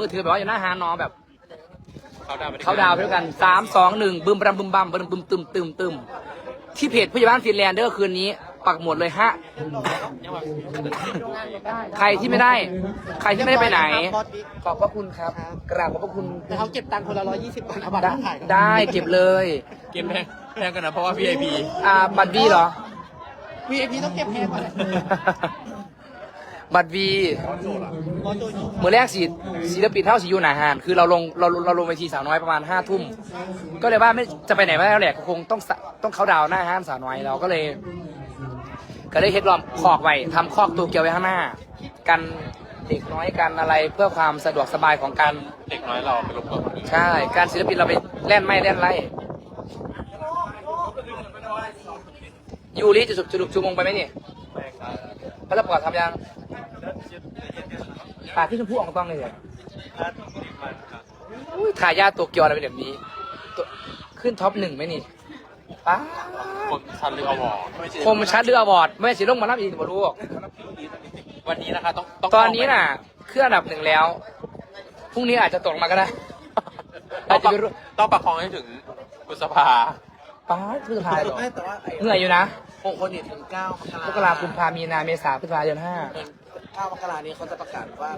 มือถือแบบว่าอยู่หน้าฮานน้องแบบ เขาดาวน์ไปเขาดาวน์ไปด้วยกันสามสองหนึ่งบึมบรัมบึมบัมบึมบึมตึมตึมตึมที่เพจผู้ใหญ่บ้านฟินแลนด์เดอร์คืนนี้ ปักหมดเลยฮะ ใครที่ไม่ได้ ใครที่ไม่ได้ไปไหน ขอบพระคุณครับกราบขอบพระคุณแต่เขาเก็บตังค์คนละร้อยยี่สิบบาทเอาบัตรได้มาขายกันได้เก็บเลย เกมแพงแพงกันนะเพราะว่า VIP อ่าบัตรวีเหรอ VIP ต้องเก็บแพงกว่าเลย บัตรวีเมื่อแรกสีศิลปินเท่าสีอยู่หนาหานคือเราลงเราเราลงเวทีสาวน้อยประมาณห้าทุ่มก็เลยว่าไม่จะไปไหนไม่ได้แล้วแหละก็คงต้องต้องเขาดาวหน้าห้านสาวน้อยเราก็เลย ก็ได้เฮ็ดลอมคอกไว้ทำคอกตัวเกียวไว้ข้างหน้า กันเด็กน้อยกันอะไรเพื่อความสะดวกสบายของการเด็กน้อยเราไปรบกวนคนอื่นใช่ การศิลปินเราไปเล่นไม่เล่นไรยูริจะสุดจะดุกชูมงไปไหมนี่พระรับก่อนทำยัง ปากที่ชมพู่ออกต้องเลยเหรออุ้ยถ่ายญาติตัวเกียวอะไรเป็นแบบนี้ตัวขึ้นท็อปหนึ่งไหมนี่ป้าคนชันหรืออวอร์ดไม่ใช่คมชัดเรืออวอร์ดไม่สิลงมารับอีกบ่รู้วันนี้นะคะต้องต้องตอนนี้น่ะเครื่องอันดับหนึ่งแล้วพรุ่งนี้อาจจะตกมาก็ได้ต้อาอจงจะประไม่รู้ต้องประคองให้ถึงพฤษภาป้าคือถ่ายเหรอไม่แต่ว่าไอ้เหนื่อยอยู่นะหกคนเนี่ยถึงเก้ามกรามกราคมกุมภามีนาเมษาพฤษภาเดือนห้า เก้ามกรานี้เขาจะประกาศว่า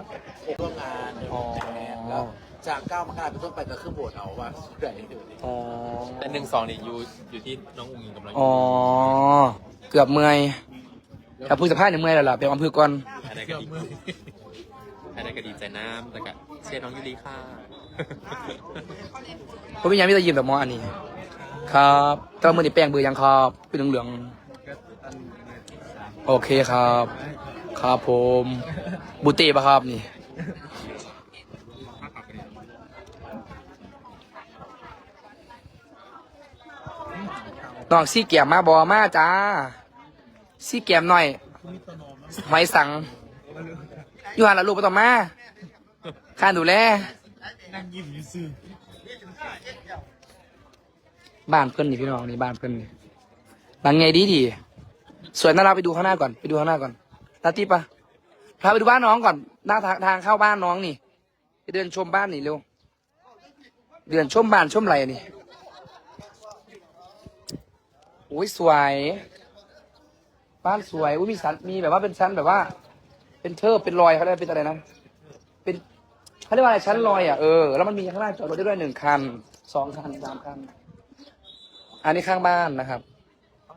ผู้ร่วมงานเดินอ๋อคะแนนแล้วจากเก้ามกราเป็นต้นไปก็คือโหวตเอาว่าใครเดือนอ๋อแต่หนึ่งสองนี่อยู่อยู่ที่น้องอุ้งอิงกำลังอ๋อ เกือบเมื่อยถ้าพูดสภาพเนี่ยเมื่อยแล้วล่ะเป็นอำเภอก่อนภายในก็ดีภายในก็ดีใจน้ำแต่ก็เชียร์น้องยูริค่ะผมมียังไม่ได้ยินแบบหมออันนี้ ครับแต่ว่ามือนี่แป้งเบือยังครับเป็นเหลืองๆโอเคครับ ครับผมบูเต้ปะครับนี่น้องซี่แก้มมาบอมาจ้าซี่แก้มหน่อยหอยสังอยู่หันละลูกไปต่อมาข้านดูแลบ้านเพื่อนนี่พี่น้องนี่บ้านเพื่อนนี่หลังไงดีดีสวยน่ารักไปดูข้างหน้าก่อนไปดูข้างหน้าก่อน ตาตีปะพาไปดูบ้านน้องก่อน หน้าทางทางเข้าบ้านน้องนี่ไปเดินชมบ้านนี่เร็ว เดินชมบ้านชมไรนี่อุ้ยสวย บ้านสวยอุ้ยมีสันมีแบบว่าเป็นชั้นแบบว่า เป็นเทิบเป็นรอยเขาเรียกเป็นอะไรนะเป็นเขาเรียกว่าอะไรชั้นลอยอะเออแล้วมันมีข้างล่างจอดรถได้ด้วยหนึ่งคันสองคันสามคัน อันนี้ข้างบ้านนะครับ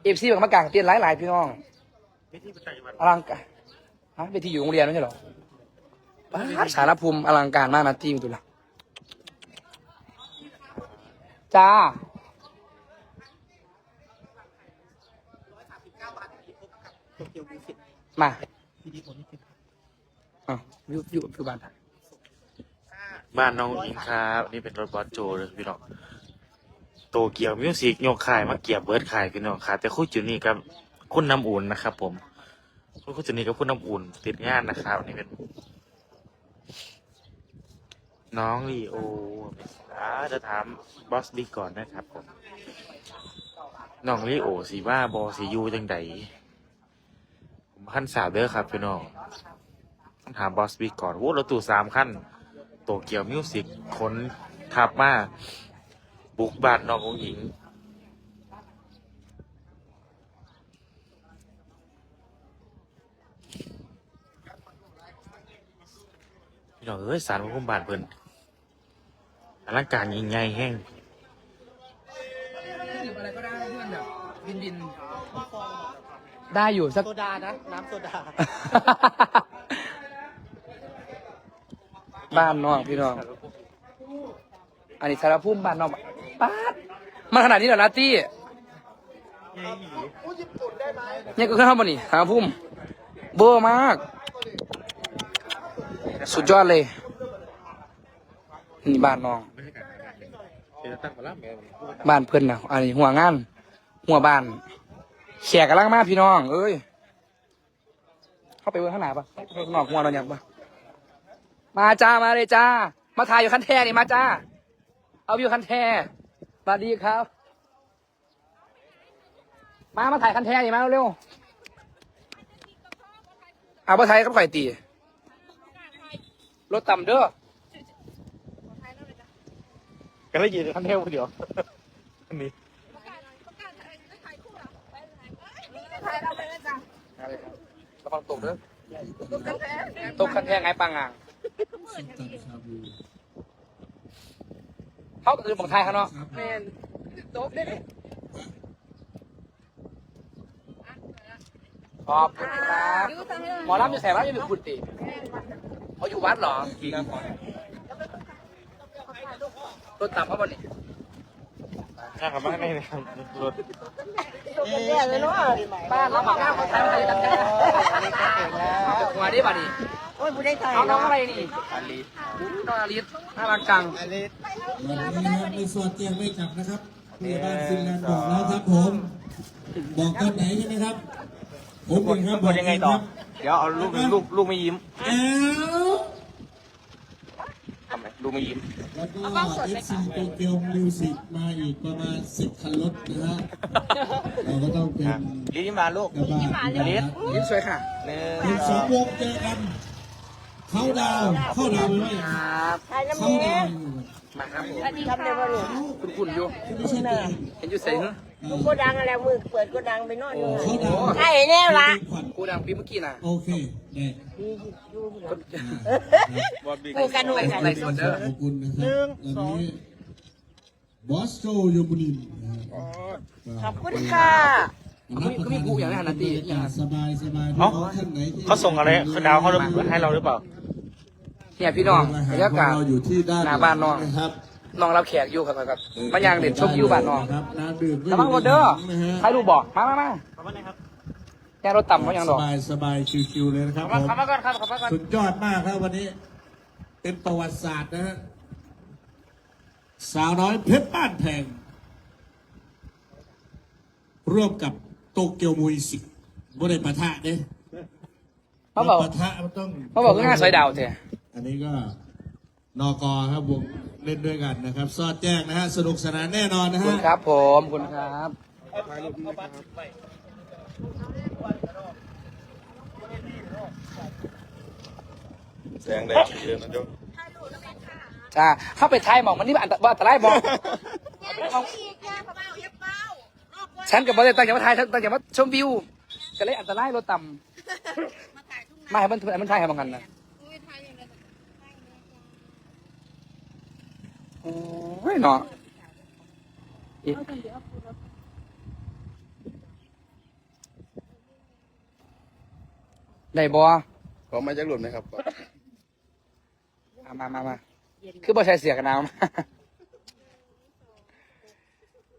เอฟซีแบบมากางเตียนหลายหลายๆพี่น้องอลังการ ฮะเวทีอยู่โรงเรียนไม่ใช่เหรอป้าดสารภูมิอลังการมากนะที่อยู่ตุลาจ้าโตเกียวมิวสิกมาพีดีโอนี่เป็นอะอยู่อยู่อยู่บ้านบ้านน้องอิงครับนี่เป็นรถบอสโจเลยพี่น้องโตเกียวมิวสิกโยกขายมาเกียบเบิร์ดขายพี่น้องขาแต่คู่จุดนี้กับ คุณน้ำอุ่นนะครับผม คุณคู่จุดนี้กับคุณน้ำอุ่นติดงานนะครับนี่เป็น น้องลีโออ่าจะถามบอสบิ๊กก่อนนะครับผมน้องลีโอสีว่าบอสียูจังไดผมขั้นสาวเด้อครับพี่น้องต้องถามบอสบิ๊กก่อนโว้รถตู้สามขั้นโตเกียวมิวสิกขนทับมาบุกบ้านน้ององหญิง พี่น้องเอ้ยสารพระพุ่มบานเพิ่นอลังการยิ่งใหญ่แห้งอะไรก็ได้เพื่อนแบบบินบินได้อยู่สัก โซ ดานะ น้ำโซดา บ้านน้องพี่น้อง อันนี้สารพุ่มบ้านน้องป้าดมันขนาดนี้เหรอนาตี้เนี่ยก็ขึ้นเข้ามานี่สารพุ่มเบอร์มาก สุดยอดเลยนี่บ้านน้อง บ้านเพื่อนนะอันนี้หัวงาน หัวบ้าน แขกกำลังมาพี่น้อง เอ้ย เข้าไปเบนข้างหน้าปะข้างนอกหัวเราอยากปะมาจ้ามาเลยจ้า มาถ่ายอยู่คันแท่นี่มาจ้า เอาอยู่คันแท่สวัสดีครับ มามาถ่ายคันแท่นี่มาเร็วเอาไปถ่ายกับข่ตี รถต่ำเด้อก็เลยยืนคันเทลคนเดียวอันนี้อะไรครับระวังตกเด้อตกคันแทงไงปังอ่างเขาคือของไทยเขาเนาะขอบคุณครับหมอรับอยู่แสบรับอยู่ขุดติ เขาอยู่วัดเหรอรถต่ำเขาบ่นี่นะครับมาไม่นะครับรถบ้านเราหมักง่ายคนไทยไม่ได้ตั้งใจหัวนี่บ่นี่โอ้ยผู้ได้ถ่ายเอาน้องเนาะอะไรนี่อาลิน้องอาลิสน่ารักจังวันนี้นะครับในส่วนเตียงไม่กลับนะครับผู้ใหญ่บ้านฟินแลนด์บอกแล้วครับผม บอกตอนไหนใช่ไหมครับ ผมเองครับบอกยังไงต่อ เดี๋ยวเอาลูกลูกลูกไม่ยิ้มแอ้วทำไมลูกไม่ยิ้ม แล้วก็เอฟซีโตเกียวมิวสิกมาอีกประมาณสิบคันรถนะฮะเราก็ต้องเป็นลิ้นมาลูกกระบะนะยิ้ฮะมสวยค่ะหนึ่งเป็นสองวงเจอกันเข้าดาวน์เข้าดาวน์ไหมครับถ่ายน้ำเข้าเนี้ดาวน์มาครับผมทำได้ป่ะลูกคุณคุณอยู่ ไม่ใช่ตัวเองเห็นอยู่ใส่เนอะเออโกดังอะไรมือเปิดโกดังไปนอนอยู่เข้าดาวน์ใช่แน่ละกูดังปีเมื่อกี้น่ะโอเคได้กูกันหน่วยกันในส่วนเด้อขอบคุณนะครับวันนี้บอสโจยมุนินนะขคอรับบคุณค่ะก็มีกูอย่างนี้ฮะนาตีอย่างนั้นสบายสบายเอ้าท่านไหนที่เขาส่งอะไรเขาดาวเขาให้เราหรือเปล่าเนี่ยพี่น้องบรรยากาศเราอยู่ที่ด้านหน้าบ้านน้องนะครับ น้องรับแขกอยู่ครับครับมายางเด็ดชมอยู่บ้านน้องครับน้ำดื่มก็ระวังรถเด้อนะฮะใครรู้บอกมามามาแกรถต่ำเขายังดสอกบายสบายชิวๆเลยนะครับผมขับมาก่อนครับขับมาก่อนสุดยอดมากครับวันนี้ เป็นประวัติศาสตร์นะฮะสาวน้อยเพชรบ้านแพงร่วมกับโตเกียวมูยสิบ่ได้ปะทะเด้เขาบอกปะทะมันต้องเขาบอกว่าง่ายสวยดาวเถอะอันนี้ก็ นอกอครับวงเล่นด้วยกันนะครับซอดแจ้งนะฮะสนุกสนานแน่นอนนะคุณฮะครับผมคุณครับ แสดงได้เยอะนะจ๊จ้าเข้าไปท้ายหมองมันนี่อันตว่าอันตรายบอก ฉันกับบอสตั้งใจมาถ่ายตั้งใจมาชมวิวก็เลยอันตรายรถต่ำมาให้มันมันถ่ายให้มันกันนะ โอ้ยเนาะอิได้บอขอมาจากหลุมนะครับมามามามาคือบอใช้เสียกันหนาวนะ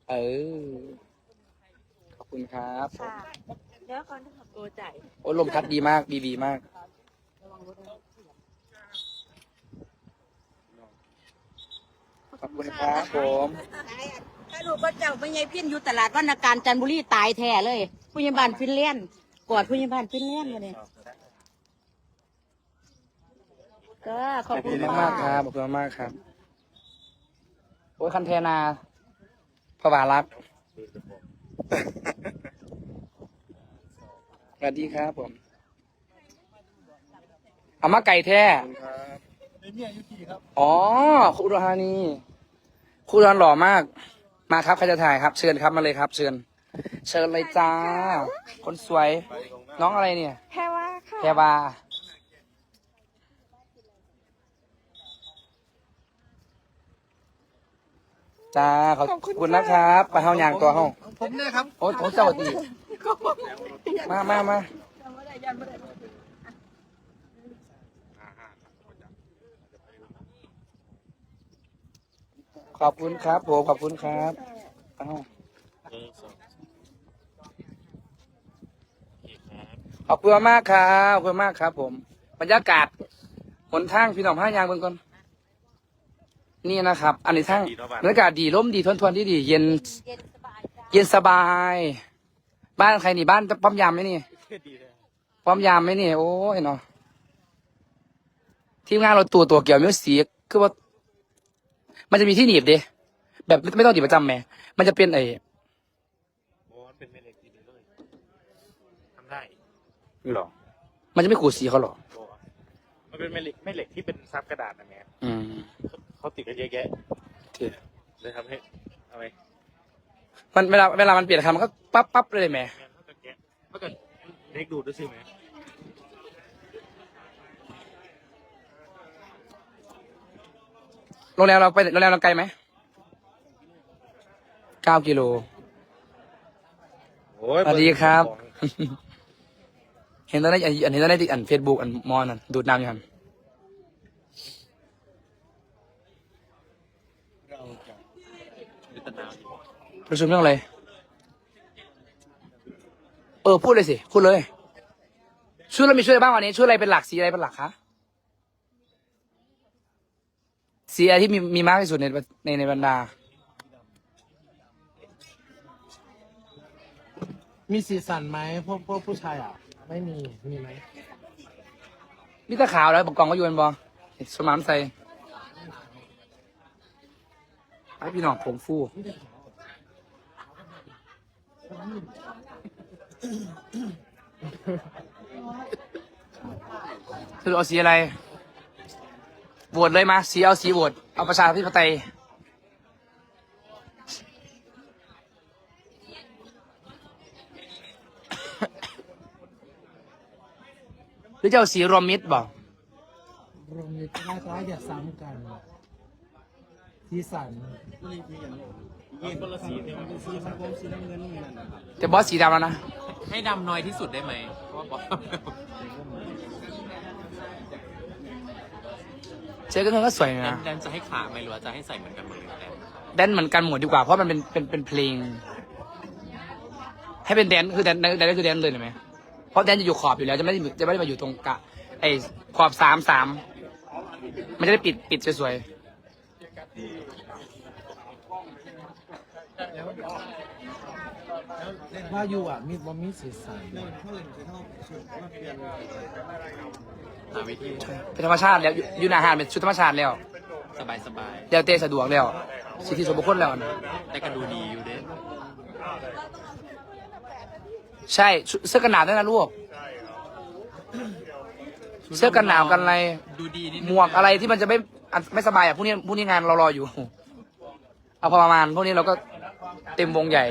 เออ ขอบคุณครับค่ะเดี๋ยวก่อนขับตัวใจโอ้ลมพัดดีมากบีบีมาก ขอบคุณครับผมถ้าลูกก็เจ้าไม่ใช่พินอยู่ตลาดวรรณการจันทบุรีตายแท้เลยผู้ใหญ่บ้านฟินแลนด์กอดผู้ใหญ่บ้านฟินแลนด์มาเนี่ยก็ขขออบบคุคุณณมากๆครับขอบคุณมากๆครับโอ้ยคันเทนาพระบารักษ์สวัสดีครับผมเอามาไก่แท้อ๋อคุณอุดรธานี คุณอุดรหล่อมาก มาครับใครจะถ่ายครับ เชิญครับมาเลยครับ เชิญ เชิญเลยจ้า คนสวย น้องอะไรเนี่ยแค่ว่าค่ะแพรวาจ้าขอบคุณนะครับไปเฮายางตัวเฮาผมเนี่ยครับโอ้ผมเจ้าตีมามามา ขอบคุณครับผมขอบคุณครับเอ้าขอบคุณมากครับขอบคุณมากครับ ผม บรรยากาศหนทางพี่น้องห้ายางเบิ่งก่อนนี่นะครับ อันนี้ทางบรรยากาศดีร่มดีทนทวนที่ดี เย็น เย็นสบายจ้ะเย็นสบาย บ้านใครนี่บ้านป้อมยามไหมนี่ป้อมยามไหมนี่โอ้ยเนาะทีมงานเราตัวตัวเกี่ยวมิวสิกคือว่า มันจะมีที่หนีบดิแบบไม่ต้องหนีบประจำแหมมันจะเป็นไอ้โอ้เป็นแม่เหล็กที่ดีเลยทำได้หรอ มันจะไม่ขูดสีเขาหรอโอ้มันเป็นแม่เหล็กแม่เหล็กที่เป็นซับกระดาษนะแม่อืมเขาติดกันเยอะแยะเท่จะทำให้เอาไว้มันเวลาเวลามันเปลี่ยนคำมันก็ปั๊บปั๊บเลยแหมแม่นเขาจะแกะเขาจะเล็กดูดด้วยใช่ไหม โรงแรมเราไปโรงแรมเราไกลไหมเก้ากิโล โอ้ยสวัสดีครับ เห็นตอนนั้นอันอันนี้ตอนนั้นที่อันเฟซบุ๊กอันมอนั่นดูดน้ำอยู่หันยุตนาประชุมเรื่องอะไร เออ พูดเลยสิ พูดเลย ช่วยเรามีช่วยอะไรบ้างวันนี้ ช่วยอะไรเป็นหลักสีอะไรเป็นหลักคะ สีอะไรที่มีมีมากที่สุดในในในบรรดา มีสีสันไหมพวกพวกผู้ชายอะ ไม่มี มีไหมนี่ตาขาวแล้วบอกกองก็อยู่เป็นบอสมานใส่ไอพี่น้องผมฟูสรุปเอาสีอะไรโห วตเลยมาสีเอาสีโหวตเอาประชาธิปไตยหรือจะเอาสีรวมมิตรบอกรวมมิตรน่าจะอย่าซ้ำกันสีสันแต่บอสสีดำแล้วนะ ให้ดำน้อยที่สุดได้ไหมเพราะว่าบอก เจ๊ก็เงินก็สวยแดนะนแดนจะให้ขาไหมหรือว่าจะให้ใส่เหมือนกันหมดเลยแดนแดนเหมือนกันหมดดีกว่า เพราะมันเป็นเป็นเป็นเพลง ให้เป็นแดนคือแดนแดนก็คือแดนเลยเห็นไหมเพราะแดนจะอยู่ขอบอยู่แล้วจะไม่ได้จะไม่ได้มาอยู่ตรงกะไอ้ขอบสามสามมันจะได้ปิดปิดสวย ว่าอยู่อะมีว่ามีสีสันหาวิธีๆเป็นธรรมชาติแล้วอยู่อยู่ในอาหารเป็นชุดธรรมชาติแล้วสบายสบายเดี๋ยวเตะสะดวกแล้ว สิทธิส่วนบุคคลแล้วนะๆแต่ก็ดูดีอยู่เด้ใช่ชุดเสื้อกันหนาวด้วยนะลูก เสื้อกันหนาวกันอะไร ดูดีนิดนึงหมวกอะไรที่มันจะไม่อันไม่สบายอะพวกนี้พวกนี้งานเรารออยู่ เอาพอประมาณพวกนี้เราก็ เต็มวงใหญ่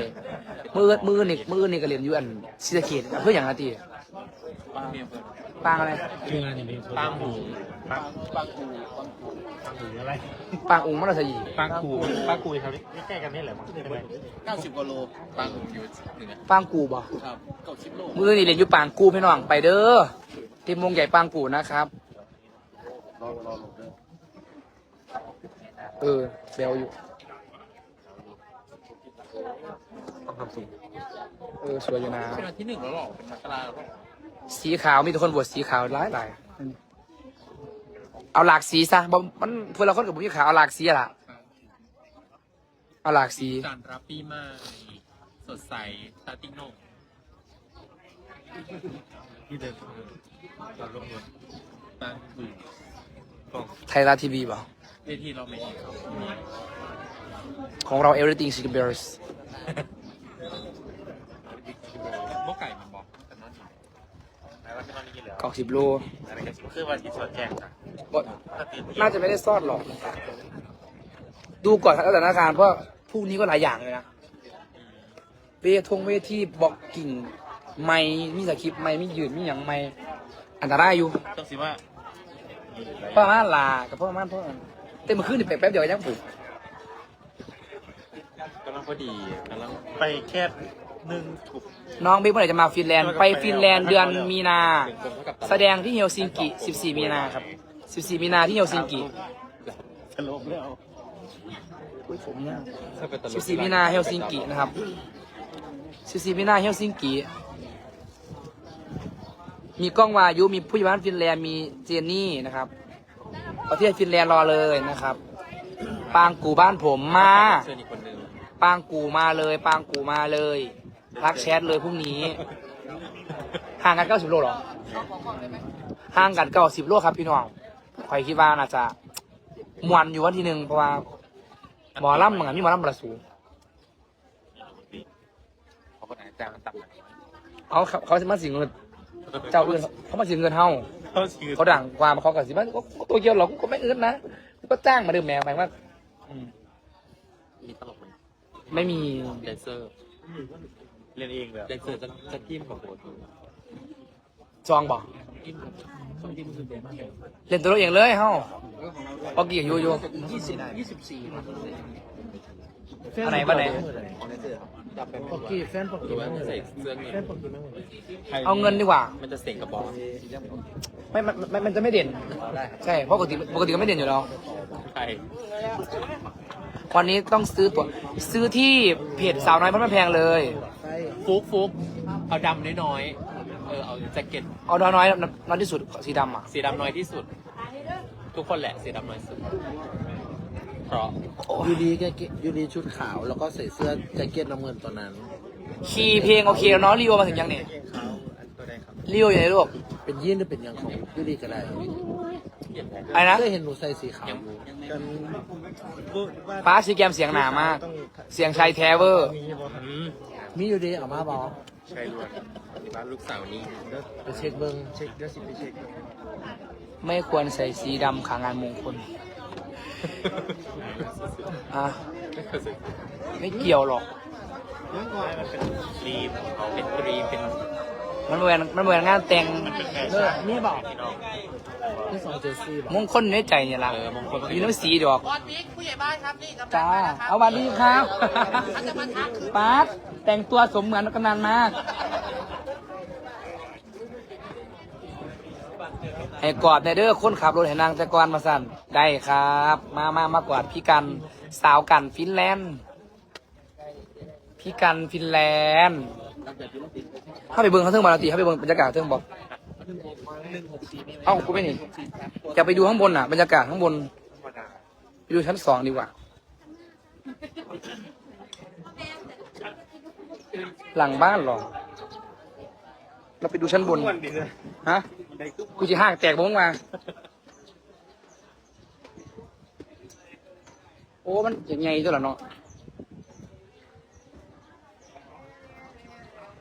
มือมือนี่มือนี่ก็เรียนอยู่อันศิสะเกตเพื่ออย่างนาทีบ้างเมียเพิ่นปางอะไรตามหูอะไรปางองค์มัตสยีปางกูปางกูแถวนี้ใกล้ๆกันนี่แหละมั้งใช่ไหม90กว่าโลบางหูอยู่เหนือปางกูบ่ครับ90โลมือนี่เรียนอยู่ปางกูพี่น้องไปเด้อเต็มวงใหญ่ปางกูนะครับรอรอลงเด้อเออเบลอยู่ ต้องทำสูงเออสวยอยู่นะ เป็นวันที่หนึ่งแล้วหรอเป็นมกราแล้วหรอสีขาวมีแต่คนบวชสีขาวหลายหลายเอาหลากสีซะบ่มันเพื่อนเราคนกับบุญขาวเอาหลากสีอะล่ะ เอาหลากสีจันรับปีใหม่สดใสตาติ้งโน่ที่เดินตอนลงรถบางหูกล้องไทยรัฐทีวีป่ะเวทีเราไม่เห็นเขา ของเรา everything chicken bears บ่ไก่มันบอกแต่นั่นแล้วก็นอนนี่เหลือกล่องสิบโลอะไรกันคือวันที่สวนแจ้งจ้ะบ่น่าจะไม่ได้ซ่อนหรอก ดูก่อนครับสถานการณ์เพราะพรุ่งนี้ก็หลายอย่างเลยนะเวทงเวทีบอกกิ่ง ไม่มีสคริปต์ไม่มียืนมีอย่างไม่อันตรายอยู่ต้องสิว่า เพราะว่าลากับเพราะว่าเพราะว่าเต็มมาขึ้นนี่แป๊บเดียวก็ยังปลูกกำ ลังพอดีกำลังไปแค่หนึ่งถูกน้องบิ๊กเมื่อไหร่จะมาฟินแลนด์ ไปฟินแลนด์เดือนมีนาเป็นคนเท่ากับแสดงที่เฮลซิงกิ 14 มีนาครับ 14 มีนาที่เฮลซิงกิสลบแล้วอุ้ยผมเนี่ยถ้าเป็นตลก14 มีนาเฮลซิงกินะครับ 14 มีนาเฮลซิงกิ มีกล้องวายุ มีผู้ใหญ่บ้านฟินแลนด์ มีเจนนี่นะครับ ประเทศฟินแลนด์รอเลยนะครับ ปางกูบ้านผมมา ปางกูมาเลย ปางกูมาเลยรักแชทเลยพรุ่งนี้ห่างกัน90โลเหรอห่างกัน90โลครับพี่น้องคอยคิดว่าน่าจะมวนอยู่วันที่หนึ่งเพราะว่าหมอลำเหมือนมีหมอลำประสูเขาคนไหนจ้างมันต่ำเขาเขาจะมาสิงเงินเจ้าอื่นเขามาสิงเงินเฮาเขาเขาดังกว่ามาเขากับสิมันก็ตัวเกียวหรอกก็ไม่อื่นนะก็จ้างมาดื่มแมวหมายว่า ไม่มีแดนเซอร์เล่นเองเลยแดนเซอร์จะจะจิ้มกับโบทจองบอกเล่นตัวเราเองเลยเฮ้าปอกี่อยู่อยู่อันไหนบ้านไหนปกกี้แฟนปกหรืกี้อว่าไม่เหมือนใส่เสื้อเงินแฟนปกกี้ไม่เหมือนเอาเงินดีกว่า มันจะเสียงกับบอสไม่มันมันมันจะไม่เด่น ใช่ เพราะปกติปกติก็ไม่เด่นอยู่แล้วใคร วันนี้ต้องซื้อตัวซื้อที่เพจสาวน้อยเพราะมันแพงเลย ฟุกฟุกเอาดำน้อยๆเออเอาแจ็คเก็ตเอาน้อยน้อยน้อยที่สุดสีดำอะ สีดำน้อยที่สุด ทุกคนแหละสีดำน้อยสุด เพราะยูดีแกเกยูดีชุดขาวแล้วก็ใส่เสื้อแจ็คเก็ตน้ำเงินตัวนั้น คีย์เพลงโอเคแล้วเนาะรีโอมาถึงยังเนี่ย รีโออยู่ไหนลูกเป็นยีนหรือเป็นยังของยูดีก็ได้อะไรนะเคยเห็นหนูใส่สีขาวอยู่ป้าซีแกมเสียงหนามาก เสียงชายแทเวอร์อืมมียูดีออกมาบอกใช่ล้วนบ้านลูกสาวนี่ไปเช็คเบิ้งเช็คเดี๋ยวสิไปเช็คไม่ควรใส่สีดำขางานมงคล อะ ไม่เกี่ยวหรอกครีมเขาเป็นครีมเป็น มันเหมือนมันเหมือนงานแต่งเลิกนี่บอกนี่สองเจสซี่บอกมงคลในใจเนี่ยละเออมงคลอยู่น้ำสีดอกจ้าเอาวันนี้ครับป๊าดแต่งตัวสมเหมือนกำนันมากให้กอดในเด้อคนขับรถให้นางแต่ก่อนมาสั่นได้ครับ มามามากอดพี่กันสาวกันฟินแลนด์พี่กันฟินแลนด์ เข้าไปเบิ้งเขาเทิงบาราตีเข้าไปเบิ้งบรรยากาศเทิงบอกเอ้ากูไม่เห็นอยากไปดูข้างบนอะบรรยากาศข้างบนไปดูชั้นสองดีกว่า หลังบ้านหรอ เราไปดูชั้นบน ฮะ กูจะห้างแตกบ้งมา โอ้ มันยังไงตัวละเนาะ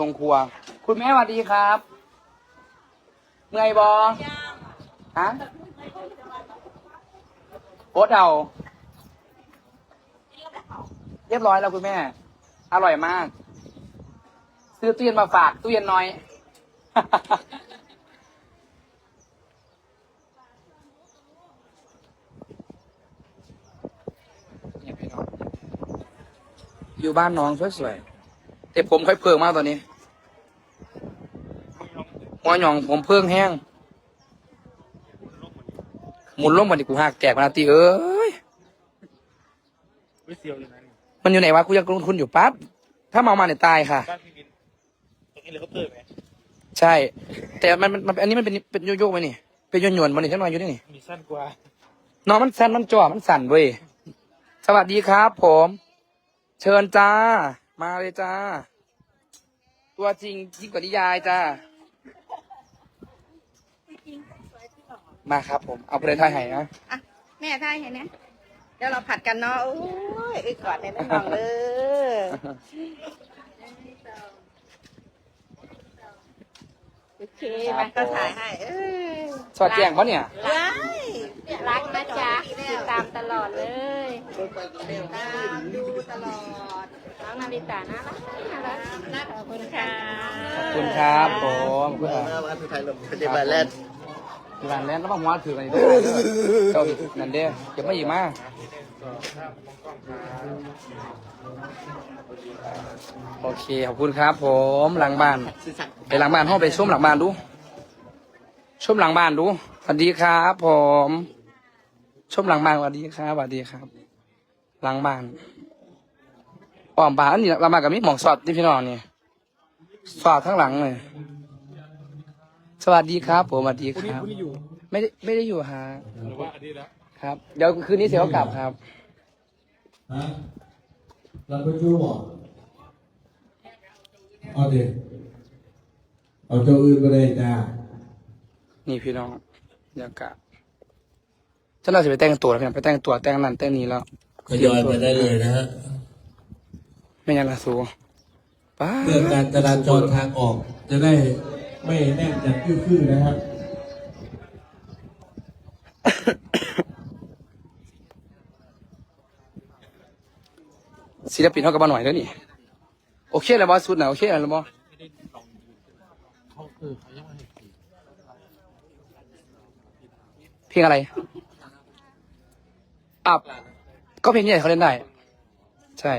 ลงครัว คุณแม่สวัสดีครับ เมื่อยบอฮะโอ๊ตเอาเรียบร้อยแล้วคุณแม่ อร่อยมาก ซื้อตู้เย็นมาฝากตู้เย็นน้อยนน้องอยู่บ้านน้องสวยๆ แต่ผมค่อยเพิ่งมากตอนนี้หัวหยองผมเพิ่งแห้งหมุนลงมาดิกูหักแตกมานาทีเอ้ยไม่เซียวเลยนะมันอยู่ไหนวะกูยังลงทุนอยู่ปั๊บถ้าเมามาเนี่ยตายค่ะบ้านพี่มินตรงนี้เลยเขาเติมไหมใช่ แต่มันมันมันอันนี้มันเป็นเป็นโยโย่ไหมนี่เป็นโยนยวนๆมันนี่ฉันมาอยู่นี่นี่มีสั้นกว่าน้องมันสั่นมันจ่อมันสั่นเว้ยสวัสดีครับ ผม เชิญจ้า มาเลยจ้า ตัวจริงยิ่งกว่านิยายจ้ามาครับผม เอาไปเลยท่ายให้นะ อะแม่ทายเห็นไหมเดี๋ยวเราผัดกันเนาะโอ้ยเอ้ยกอดในน้องเลย โอเคมาก็ถ่ายให้เอ้ยสวัสดีแจ้งปะเนี่ย ว้ายรักนะจ๊ะติดตามตลอดเลยตามดูตลอดน้องนาริตาน่ารักน่ารักขอบคุณค่ะขอบคุณครับผมขอบคุณครับมาสุดท้ายลมเป็นบาแลนที่ร้านแล้วแล้วมาหัวถือกันอีกด้วยเจ้าอีกนั่นเด้เก็บมาอีกมา โอเค ขอบคุณครับ ผมหลังบ้าน ไปหลังบ้านห้องไปชมหลังบ้านดูชมหลังบ้านดูสวัสดีครับผมชมหลังบ้านสวัสดีครับสวัสดีครับ หลังบ้านอ้อมบ้านอันนี้หลังบ้านกับมีหมองสอดที่พี่น้องนี่สอดทั้งหลังเลยสวัสดีครับผมสวัสดีครับ ไม่ได้ไม่ได้อยู่ฮะหรือว่าอันนี้แล้ว ครับ เดี๋ยวคืนนี้เสียก็กลับครับ ฮะรับไปจูบอกเอาเด็กเอาเจ้าอื่นไปเลยจ้านี่พี่น้องบรรยากาศฉันเราจะไปแต่งตัวแล้วพี่น้องไปแต่งตัวแต่งนั่นแต่งนี้แล้วทยอยไปได้เลยนะฮะไม่งั้นละสูป้าเพื่อการจราจรทางออก จะได้ไม่แน่นจัดคือๆนะครับ ศิลปินเขาก็มาหน่อยแล้วนี่โอเคแล้วบอสุดนะโอเคแล้วบอเขาเออเขายังไม่เพลงอะไรอะก็เพลงนี้เขาเล่นได้ ใช่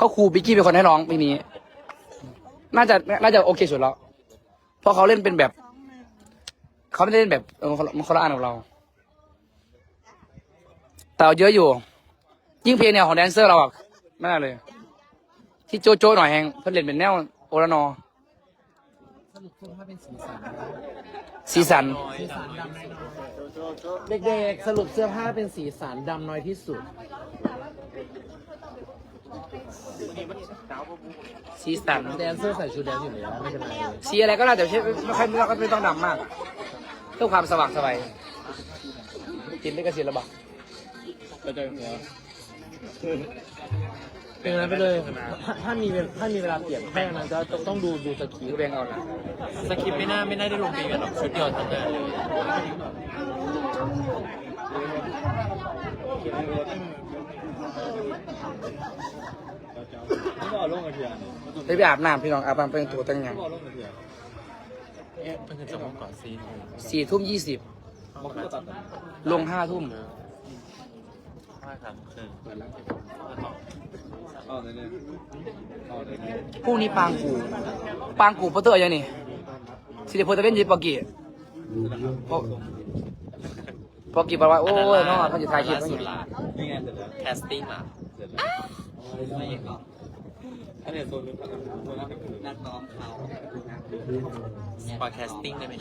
ก็ครูบิกกี้เป็นคนให้ร้องเพลงนี้ น่าจะน่าจะโอเคสุดแล้วเพราะเขาเล่นเป็นแบบเขาไม่ได้เล่นแบบเออมันคนละมันคนละอันกับเราแต่าเยอะอยู่ ยิ่งเพลงแนวของแดนเซอร์เราอะไม่น่าเลย ที่โจโจ้หน่อยแฮงเพื่อนเล่นเป็นแนวโอรานอสรุปคือถ้าเป็นสีสันสีสัน สีสันดำน้อยๆเด็กๆ สรุปเสื้อผ้าเป็นสีสันดำน้อยที่สุด สีสันแดนเซอร์ใส่ชุดแดนซ์อยู่แล้วไม่เป็นไรสีอะไรก็ได้แต่ไม่ใช่ไม่ค่อยไม่ต้องไม่ต้องดำมากเพื่อความสว่างสบายกินได้กระสีระบา เป็นนั้นไปเลย ถ้าถ้ามีเวลถ้ามีเวลาเปลี่ยนแค่นั้นก็ต้องต้องดูดูสกีหรือแบงเอาละสคริปต์ไม่น่าไม่น่าได้ลงปีกันหรอกชุดเดียวทั้งงานเลยได้ไปอาบน้ำพี่น้องอาบน้ำเป็นตัวแต่งงานเอ๊ะมันจะมองก่อนซีสี่ทุ่มยี่สิบลงห้าทุ่ม ห้าครั้งคือพรุ่งนี้ปางกูปางกูปรเตอร์ยังนี่สิเดโพเตอร์เป็นยีปอกีปอปอกี้บอกว่าโอ้ยน้องเขาจะถ่ายคลิปล่าให้สุ ดละแคสติ้งอะปอแคสติ้งได้ไหม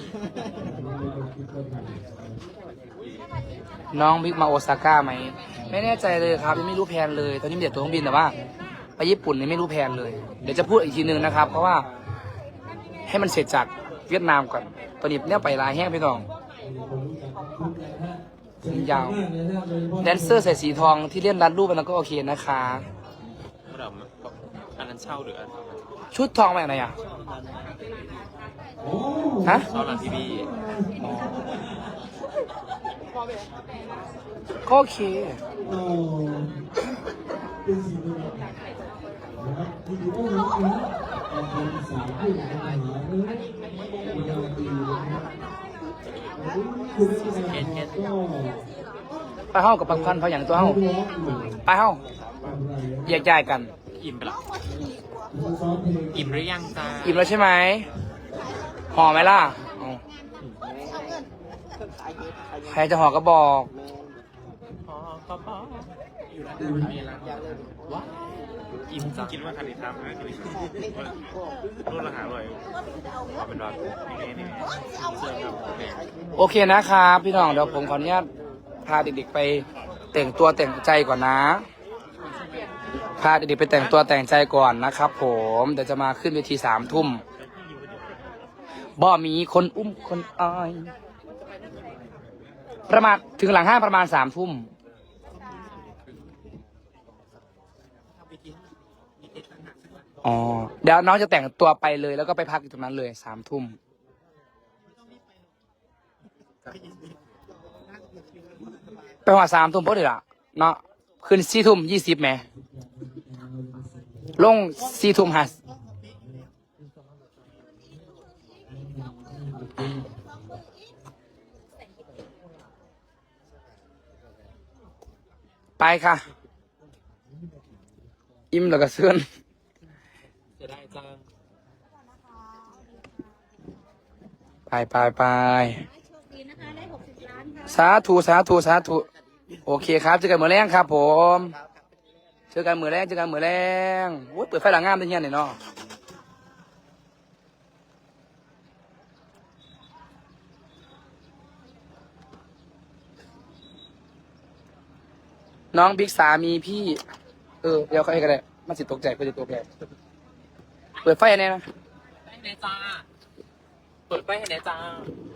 น้องบิ๊กมาโอซาก้าไหม ไม่แน่ใจเลยครับยังไม่รู้แผนเลย ตอนนี้มีแต่ตัวเครื่องบินแต่ว่า ไปญี่ปุ่นเนี่ยไม่รู้แผนเลย เดี๋ยวจะพูดอีกทีนึงนะครับ เพราะว่าให้มันเสร็จจากเวียดนามก่อน ตอนนี้เนี่ยไปลายแห้งพี่น้องยาว แดนเซอร์ใส่สีทองที่เล่นรัดรูปมันก็โอเคนะคะเรา อันนั้นเช่าหรืออันชุดทองมาจากไหนอะฮะเช่าร้านพี่บี้ก็โอเคโอ้เป็นสิ่งที่เรานะครับที่ดีมากนะตอนเป็นสามผู้หญิงหาเนื้อมีอะไรดีนะครับคุณผู้ชมก็ไปห้องกับปังพันเพราะอย่างตัวห้องไปห้องแยกย้ายกัน อิ่มไปละซ้อมเพลงอิ่มหรือยังจ้าอิ่มแล้วใช่ไหมห่อไหมล่ะอ๋อใครจะห่อก็บอกอ๋อก็พออิ่มจ้าคิดว่าคันนี้ทำนะรุ่นละหาเลยเอาเป็นว่านี่นี่เสื้อกับแหวนโอเคนะครับ พี่น้องเดี๋ยวผมขออนุญาตพาเด็กๆไปแต่งตัวแต่งใจก่อนนะ พาเด็กๆไปแต่งตัวแต่งใจก่อนนะครับผมเดี๋ยวจะมาขึ้นเวทีสามทุ่มบ่มีคนอุ้มคนอ้อยประมาณถึงหลังห้างประมาณสามทุ่มอ๋อเดี๋ยวน้องจะแต่งตัวไปเลยแล้วก็ไปพักอยู่ตรงนั้นเลยสามทุ่มไปหัวสามทุ่มพอดีละเนาะขึ้นสี่ทุ่มยี่สิบแหม ลงสี่ทุ่มห้าไปค่ะ อิ่มแล้วก็เสื่อนจะได้จ้างไปไปไปสาธุสาธุสาธุ โอเคครับเจอกันมือแรงครับผมเจอกันมือแรงเจอกันมือแรงโอ้ยเปิดไฟหลังงามได้เงี้ยเนี่ยเนาะน้องบิ๊กสามีพี่ เออ เดี๋ยวเขาให้กันเลยมันสิตกใจเพื่อจะตกใจเปิดไฟอันนี้นะไปไหนจ้า เปิดไปไหนจ้าจังไหนจ้า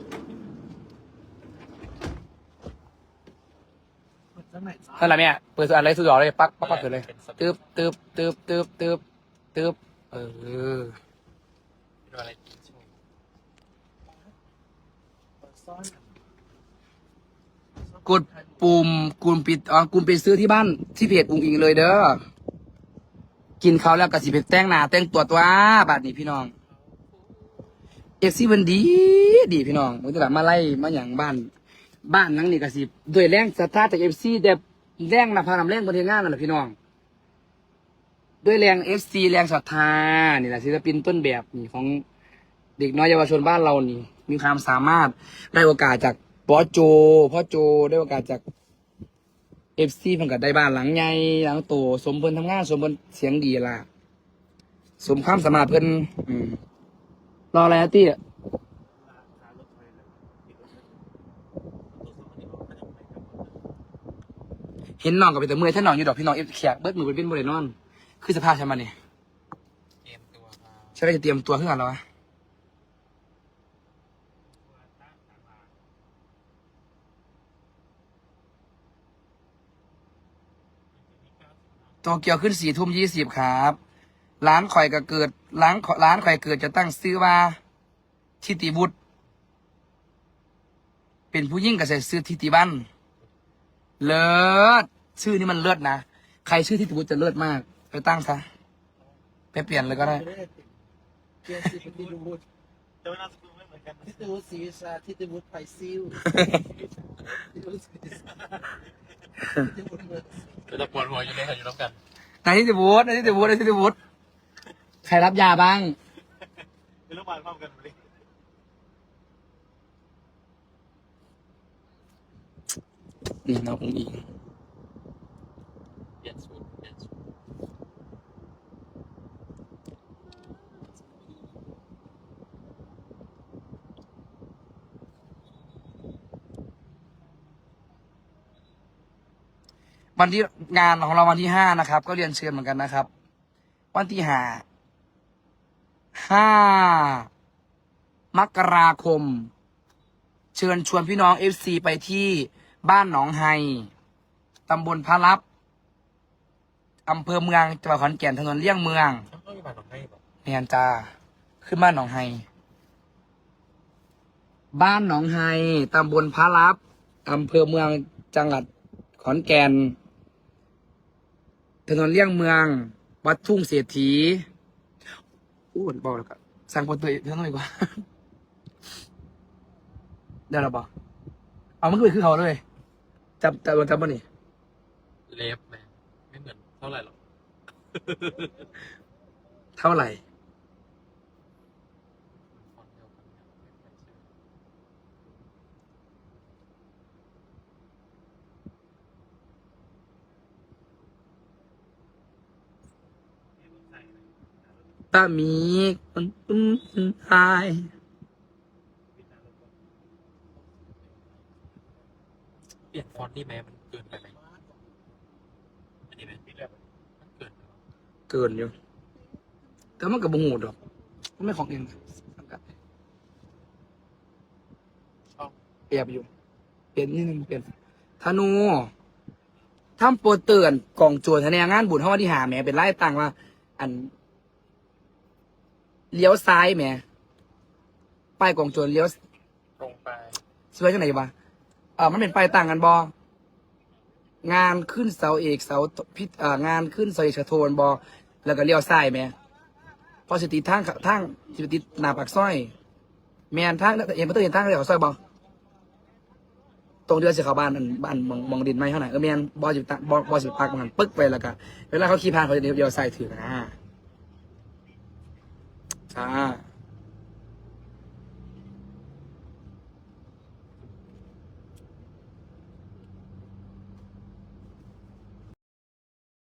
นั่นแหละเนี่ยเปิดสุดอันเลยสุดหล่อเลยปักปักปักเกิดเลยตึ๊บตึ๊บตึ๊บตึ๊บตึ๊บตึ๊บเออเป็นอะไรที่ชมซ่อนกดปุ่มกุมปิดอ๋อกุมไปซื้อที่บ้านที่เพจอุ้งอิงเลยเด้อกินเขาวแล้วก็สิไปแต่งหน้าแต่งตัวตัวบาดนี้พี่น้องเอฟซีมันดี ดีพี่น้องมันจะแบบมาไล่มาอย่างบ้าน บ้านหลังนี้ก็สิด้วยแรงศรัทธาจากเอฟซีแต่แรงนะพานำแรงบนเทียงานนั่นแหละพี่น้อง ด้วยแรงเอฟซีแรงศรัทธานี่แหละศิลปินต้นแบบนี่ของเด็กน้อยเยาวชนบ้านเรานี่ มีความสามารถได้โอกาสจากบอโจพ่อโจได้โอกาสจากเอฟซีเพิ่นก็ได้บ้านหลังใหญ่หลังโตสมเพิ่นทำงาน สมเพิ่นเสียงดีล่ะ สมความสามารถเพิ่นอืมรออะไรนะตี้ เห็นน้องกับไปแต่เมื่อยถ้าน้องอยู่ดอกพี่น้องเอฟแขกเบิดมือเป็นเป็นบริโนอน คือสภาพฉันมาเนี่ยเกมตัวมาฉันก็จะเตรียมตัวขึ้นก่อนแล้ววะโตเกียวขึ้นสี่ทุ่มยี่สิบครับ ร้านข่อยก็เกิด ร้านร้านข่อยเกิดจะตั้งซื้อว่าทิติบุตร เป็นผู้ยิ่งกับใส่ซื้อทิติบัน เลิศชื่อนี้มันเลิศนะ ใครชื่อทิติบุตรจะเลิศมาก ไปตั้งซะ ไปเปลี่ยนเลยก็ได้ เกียร์สีเป็นที่ดูวุฒแต่เวลาสกุลไม่เหมือนกันที่ดูสีชาที่ดูวุฒไปซิวที่ดูสีชาที่ดูวุฒเบิร์ดเราจะปวดหัวอยู่เลยค่ะอยู่ร่วมกันนายทิติบุตรนายทิติบุตรนายทิติบุตรใครรับยาบ้างเป็นโรงพยาบาลพร้อมกันเลย นี่น้องอุ้งอิงเปลี่ยนชุดเปลี่ยนชุดวันที่งานของเราวันที่ห้านะครับ ก็เรียนเชิญเหมือนกันนะครับ วันที่ห้าห้ามกราคม เชิญชวนพี่น้องเอฟซีไปที่ บ้านหนองไฮตำบลพระลับอำเภอเมืองจังหวัดขอนแก่นถนนเลี่ยงเมืองต้องต้องมีบัตรของให้แบบเนียนจ้าขึ้นบ้านหนองไฮบ้านหนองไฮตำบลพระลับอำเภอเมืองจังหวัดขอนแก่นถนนเลี่ยงเมือง วัดทุ่งเศรษฐีอู้ดบอกแล้วก็สั่งปนตัวเท่านั้นดีกว่าเดี๋ยวเราบอกเอามันก็ไปคือเขาเลย จำจำจำป่ะนี่เลฟแมนไม่เหมือนเท่าไหร่หรอก เท่าไหร่ฟอนต์เดียวกันเนี่ยไม่ค่อยเชื่อตามีคนตุ้มตาย เปลี่ยนฟอนต์นี่แม้มันเกินไปไหมอันนี้ไหมมันเกินไปปะเกินอยู่ แต่มันกับบูหูดอกมันไม่ของเองช่องเปรียบอยู่ เปลี่ยนนิดนึงเปลี่ยนธนูทำโปรเตือนกล่องโจรแสดงงานบุญเท่าวันที่หาแหมเป็นไล่ตังว่า อัน เลี้ยวซ้ายแหมป้ายกล่องโจรเลี้ยวตรงไปสวยจังไหนบ้า เออมันเป็นป้ายต่างกันบองานขึ้นเสาเอกเสาพิษเอองานขึ้นเสาเอกชะโทนบอแล้วก็เลี้ยวซ้ายแหมพอสิติดทางทางสิติดหนาปากซอย แมนทางเห็นประตูเห็นทางเลี้ยวซอยบอตรงเดือสิเขาบ้านบ้านมองมองดินไหมเท่าไหร่เออแมนบอสิตบอบอสิปักมันปึ๊กไปแล้วก็เวลาเขาขี่ผ่านเขาจะเลี้ยวซ้ายถือนะจ้า